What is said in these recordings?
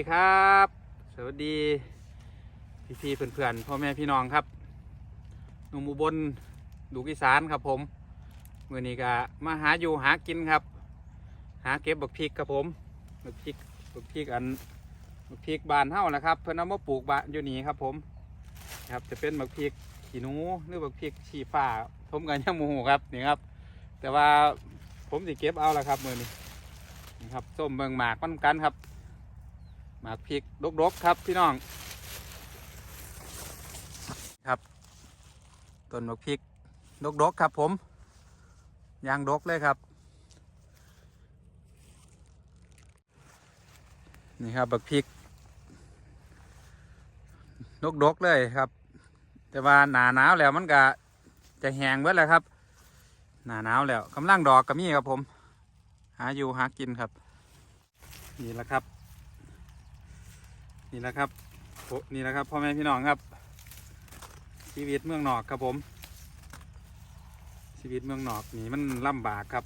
วัสดีครับ สวัสดี พี่พี่ๆเพื่อนๆพ่อแม่พี่น้องครับหนุ่มอุบลดูกอีสานครับผมเมื่อนี้ก็มาหาอยู่หากินครับ หาเก็บบักพริกครับผมบักพริกบักพริกอันบักพริกบานเท่านะครับ เพื่อนเอามาปลูกบานอยู่นี่ครับผมครับจะเป็นบักพริกขี้หนูหรือบักพริกชีฟ้าผมกันยังโมโหครับนี่ครับ แต่ว่าผมสิเก็บเอาละครับมือนี้นี่ครับส้มเบิงหมากมันกันครับ หมากพริกดกๆครับพี่น้อง ครับต้นหมากพริกดกๆครับผมยางดกเลยครับ นี่ครับบักพริกดกๆเลยครับ แต่ว่าหนาหนาวแล้วมันก็จะแห้งเบิดแล้วครับ หนาหนาวแล้วกำลังดอกก็มีครับผม หาอยู่หากินครับ นี่แหละครับ นี่แหละครับนี่แหละครับพ่อแม่พี่น้องครับ ชีวิตเมืองนอกครับผม ชีวิตเมืองนอกนี่มันลำบากครับ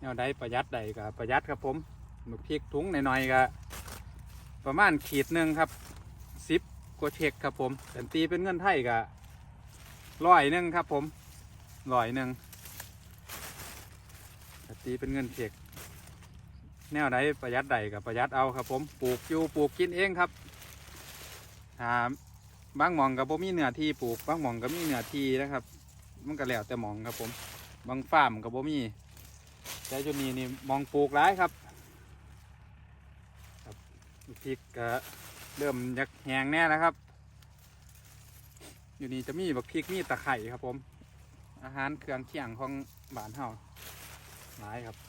แนวใดประหยัดใดก็ประหยัดครับผมหมึกพริกถุงหน่อยๆก็ประมาณขีดหนึ่งครับสิบกว่าเทกครับผมแต่ตีเป็นเงินไทยก็ร้อยหนึ่งครับผมร้อยหนึ่งต่ตีเป็นเงินเทก แนวใดประหยัดใดกับประหยัดเอาครับ ผมปลูกอยู่ปลูกกินเองครับถ้าบางหมองกับผมมีเนื้อที่ปลูกบางหมองก็มีเนื้อที่นะครับ มันก็แล้วแต่หมองครับ ผมบางฟาร์มกับผมมีแต่จุดนี้นี่มองปลูกร้ายครับครับพริกก็เริ่มยักแหงแน่แล้วครับ อยู่นี่จะมีบักพริกมีตะไคร่ครับผม อาหารเครื่องเคียงของบ้านเฮาหลายครับ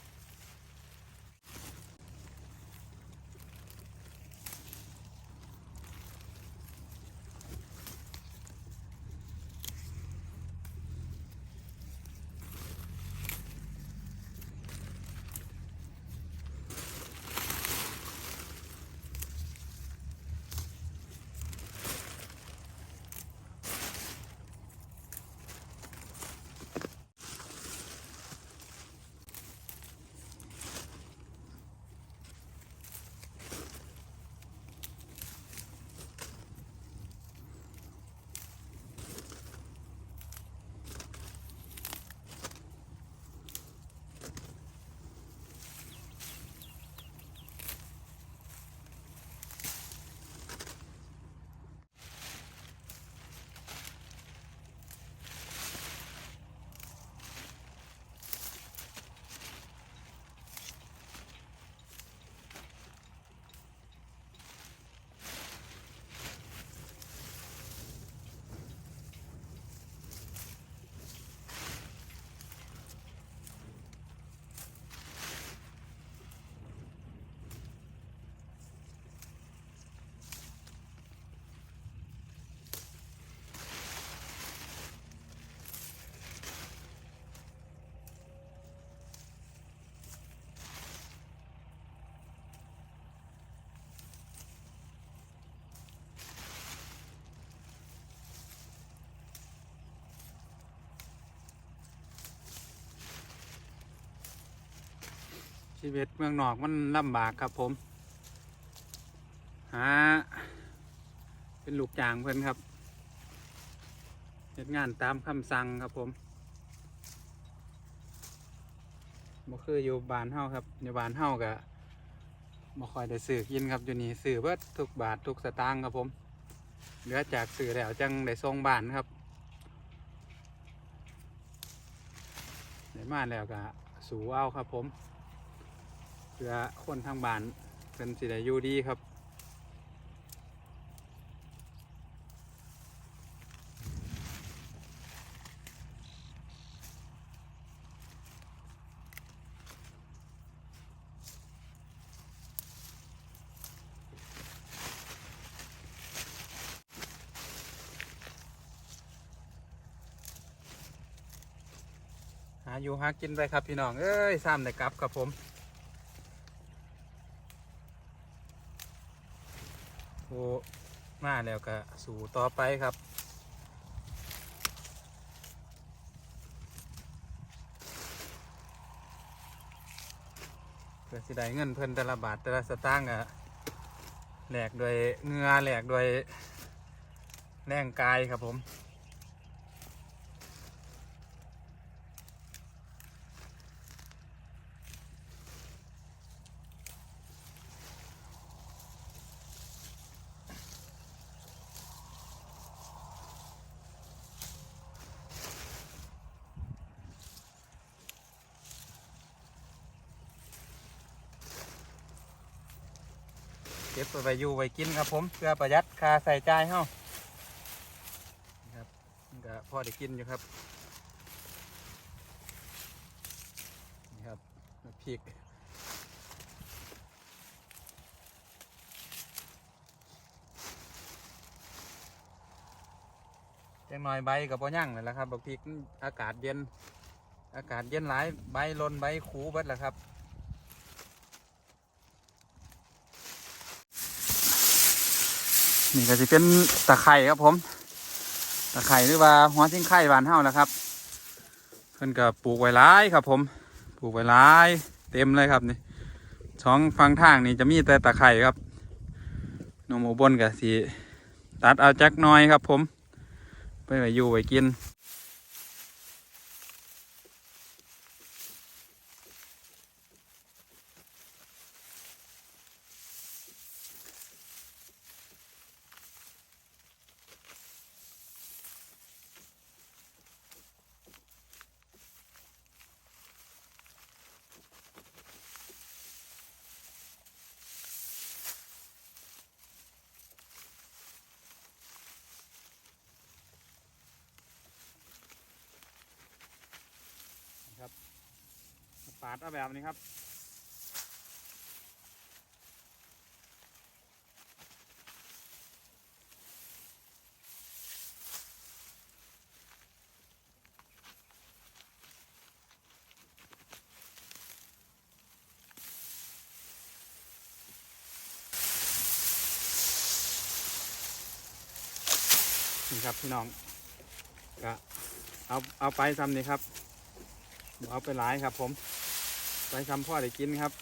ชีวิตเมืองนอกมันลำบากครับผมหาเป็นลูกจ้างเพื่อนครับเฮ็ดงานตามคำสั่งครับผมบ่คืออยู่บ้านเฮาครับอยู่บ้านเฮาก็บ่คอยได้ซื้อกินครับอยู่นี่ซื้อเบิดทุกบาททุกสตางค์ครับผมเหลือจากซื้อแล้วจังได้ส่งบ้านครับได้มาแล้วก็สูเอาครับผม เพื่อคนทางบ้านเป็นสิได้อยู่ดีครับหาอยู่หากินไปครับพี่น้อง เอ้ยซ้ำได้กลับครับผม โอ้ มาแล้วก็สู่ต่อไปครับ เพื่อสิได้เงินเพิ่นแต่ละบาทแต่ละสตางค์อะแหลกด้วยเงือแหลกด้วยแรงกายครับผม ก็บไปอยู่ไว้กินครับผมเพื่อประหยัดค่าใส่จ่ายเฮาครับก็พอได้กินอยู่ครับนี่ครับพริกจังหน่อยใบกับพ่ยั่งเลยละครับบักพริกอากาศเย็น อากาศเย็นหลายใบลนใบขูเบิดละครับ นี่ก็จะเป็นตะไคร่ครับผม ตะไคร่หรือว่าหัวทิ้งไข่บานเฮานะครับ เพิ่นก็ปลูกไว้ร้ายครับ ผม ปลูกไว้ร้าย เต็มเลยครับนี่ช่องฟังทางนี่จะมีแต่ตะไคร่ครับนมอุบลกับสีตัดเอาจักน้อยครับ ผม ไปไว้อยู่ไว้กิน ปาดเอาแบบนี้ครับนี่ครับพี่น้องก็เอาเอาไปซ้ำนี่ครับบ่เอาไปหลายครับผม ไปทำพ่อได้กินครับ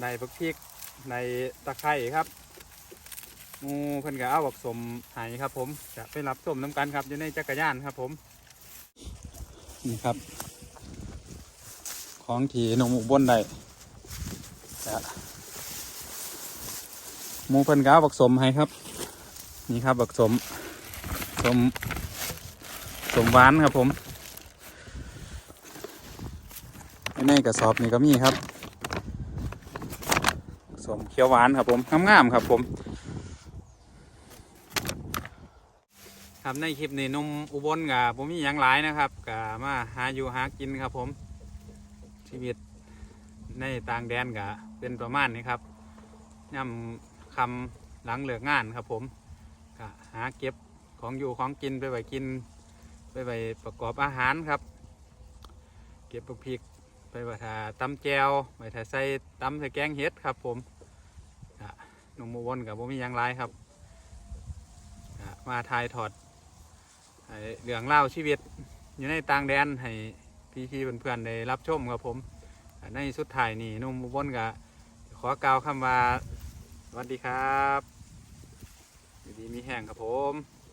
ในบักพริกในตะไคร่ครับหมูเพิ่นก็เอาบักสมใหายครับ ผมจะไปรับสมน้ำกันครับอยู่ในจักรยานครับ ผมนี่ครับ ของที่นมอุบลได้จะหมูเพิ่นก็เอาบักสมให้ครับ นี่ครับบักสม สมสมหวานครับผมในกระสอบนี่ก็มีครับสมเขียวหวานครับผมงามๆครับผม ครับในคลิปนี้นุ่มอุบลกับผมมีอย่างหลายนะครับกับมาหาอยู่หากินครับผม ชีวิตในต่างแดนกับเป็นประมาณนี้ครับย่ำคำหลังเลิกงานครับผมก็หาเก็บ ของอยู่ของกินไปไว้กิน ไปไว้ประกอบอาหารครับ เก็บพริกไปไว้ทาตำแจวไว้ทาใส่ตำใส่แกงเห็ดครับผมหนุ่มอุบลกับผมมียังไรครับ มาทายถอดให้เรื่องเล่าชีวิต อยู่ในต่างแดนให้พี่ๆเพื่อนๆได้รับชมครับผม ในสุดท้ายนี่หนุ่มอุบลก็ขอกล่าวคำว่าสวัสดีครับ ดีมีแห้งครับผม